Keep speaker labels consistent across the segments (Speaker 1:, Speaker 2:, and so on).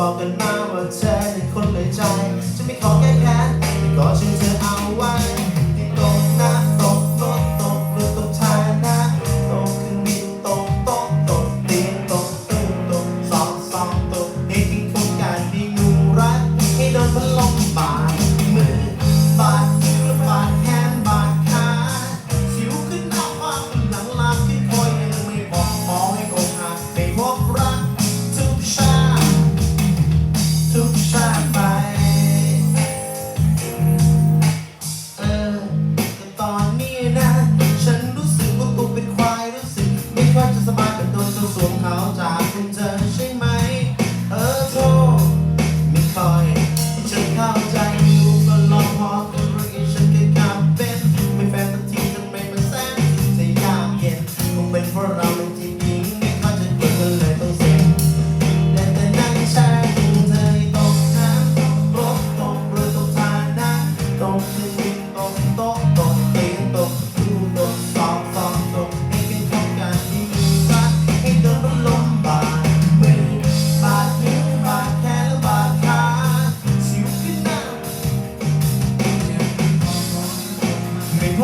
Speaker 1: บอกกันมาว่าเธอเป็นคนในใจ จะไม่ขอแก้แค้นไม่ขอชื่อเธอ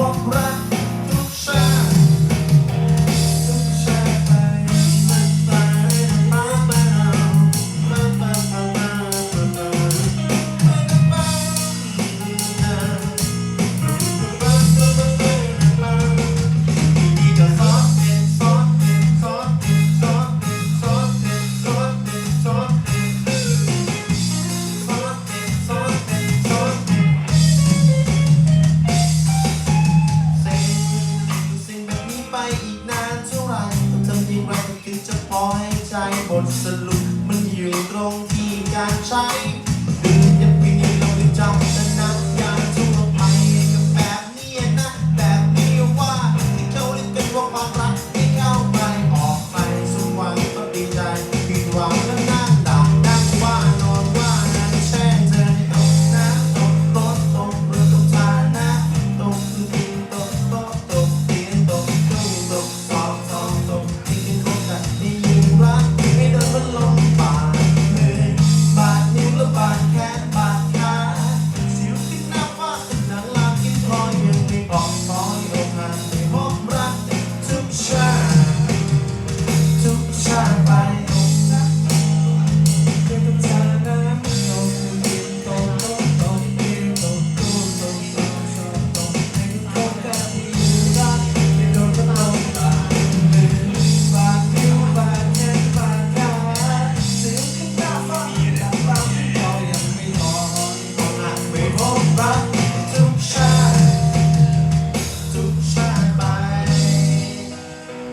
Speaker 1: comprar. ทสรุปมันอยู่ตรงที่การใช้